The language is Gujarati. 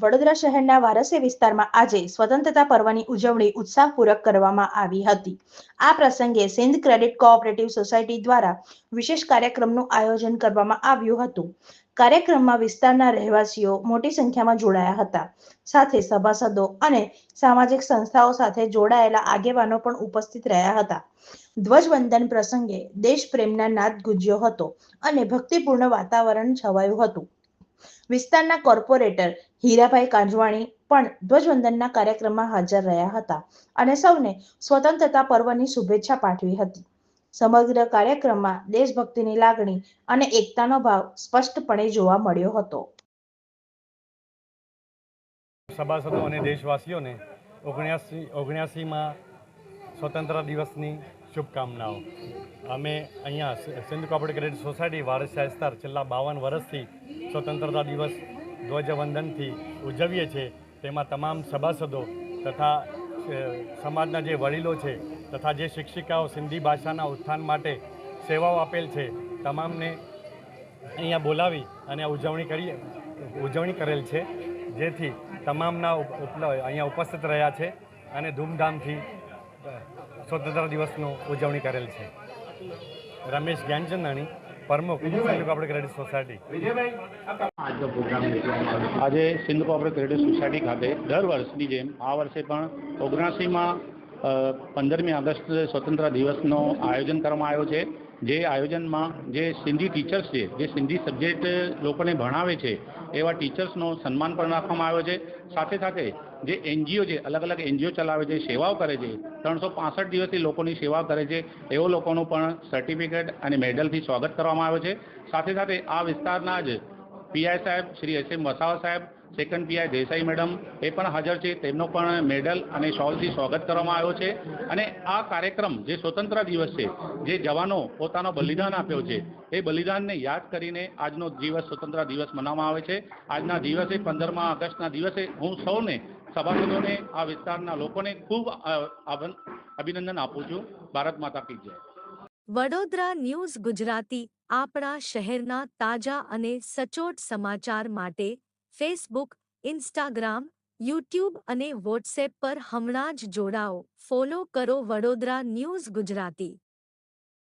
વડોદરા શહેરના વારસી વિસ્તારમાં આજે સ્વતંત્રતા પર્વની ઉજવણી ઉત્સાહપૂર્વક કરવામાં આવી હતી. આ પ્રસંગે સિંધ ક્રેડિટ કોઓપરેટિવ સોસાયટી દ્વારા વિશેષ કાર્યક્રમનું આયોજન કરવામાં આવ્યું હતું. કાર્યક્રમમાં વિસ્તારના રહેવાસીઓ મોટી સંખ્યામાં જોડાયા હતા. સાથે સભાસદો અને સામાજિક સંસ્થાઓ સાથે જોડાયેલા આગેવાનો પણ ઉપસ્થિત રહ્યા હતા. ધ્વજવંદન પ્રસંગે દેશપ્રેમના નાદ ગુંજ્યો હતો અને ભક્તિપૂર્ણ વાતાવરણ છવાયું હતું. વિસ્તારના કોર્પોરેટર હીરાભાઈ કાંજવાણી પણ ધ્વજવંદનના કાર્યક્રમમાં હાજર રહ્યા હતા અને સૌને સ્વતંત્રતા પર્વની શુભેચ્છા પાઠવી હતી. સમગ્ર કાર્યક્રમમાં દેશભક્તિની લાગણી અને એકતાનો ભાવ સ્પષ્ટપણે જોવા મળ્યો હતો. સભાસદો અને દેશવાસીઓને ઓગણ્યાસી, ઓગણ્યાસીમાં સ્વતંત્ર દિવસની શુભકામનાઓ. અમે અહીંયા Sindhu cooperative credit society Varasiya વિસ્તાર છેલ્લા બાવન વર્ષથી સ્વતંત્રતા દિવસ ધ્વજવંદનથી ઉજવીએ છીએ. તેમાં તમામ સભાસદો તથા સમાજના જે વડીલો છે તથા જે શિક્ષિકાઓ સિંધી ભાષાના ઉત્થાન માટે સેવાઓ આપેલ છે, તમામને અહીંયા બોલાવી અને ઉજવણી કરી ઉજવણી કરેલ છે. જેથી તમામના ઉપ- ઉપલ- અહીંયા ઉપસ્થિત રહ્યા છે અને ધૂમધામથી અ, સ્વતંત્ર દિવસનું ઉજવણી કરેલ છે. રમેશ જ્ઞાનચંદાણી પ્રમુખ સિંધુ આપણે ક્રેડિટ સોસાયટી. આજનો પ્રોગ્રામ આજે સિંધ કોઓપરેટિવ ક્રેડિટ સોસાયટી ખાતે દર વર્ષની જેમ આ વર્ષે પણ ઓગણસીમાં પંદરમી ઓગસ્ટ સ્વતંત્ર દિવસનો આયોજન કરવામાં આવ્યો છે. જે આયોજનમાં જે સિંધી ટીચર્સ છે જે સિંધી સબ્જેક્ટ લોકોને ભણાવે છે એવા ટીચર્સનો સન્માન પણ રાખવામાં આવ્યો છે. સાથે સાથે જે એનજીઓ છે, અલગ અલગ એનજીઓ ચલાવે છે, સેવાઓ કરે છે, ત્રણસો પાસઠ દિવસથી લોકોની સેવા કરે છે, એવો લોકોનું પણ સર્ટિફિકેટ અને મેડલથી સ્વાગત કરવામાં આવ્યો છે. સાથે સાથે આ વિસ્તારના જ પીઆઈ સાહેબ, શ્રી એસ એમ વસાવા સાહેબ સેકન્ડ પીઆઈ દેસાઈ મેડમ એ પણ હાજર છે. તેમનો પણ મેડલ અને શોલથી સ્વાગત કરવામાં આવ્યો છે. અને આ કાર્યક્રમ જે સ્વતંત્ર દિવસ છે, જે જવાનો પોતાનો બલિદાન આપ્યો છે, એ બલિદાનને યાદ કરીને આજનો દિવસ સ્વતંત્ર દિવસ મનાવવામાં આવે છે. આજના દિવસે પંદરમા ઓગસ્ટના દિવસે હું સૌને, સભાસદોને, આ વિસ્તારના લોકોને ખૂબ અભિનંદન આપું છું. ભારત માતા કી જય. વડોદરા ન્યૂઝ ગુજરાતી આપણા શહેરના તાજા અને સચોટ સમાચાર માટે ફેસબુક ઇન્સ્ટાગ્રામ યુટ્યુબ અને વોટ્સએપ પર હમણાં જ જોડાઓ. ફોલો કરો વડોદરા ન્યૂઝ ગુજરાતી.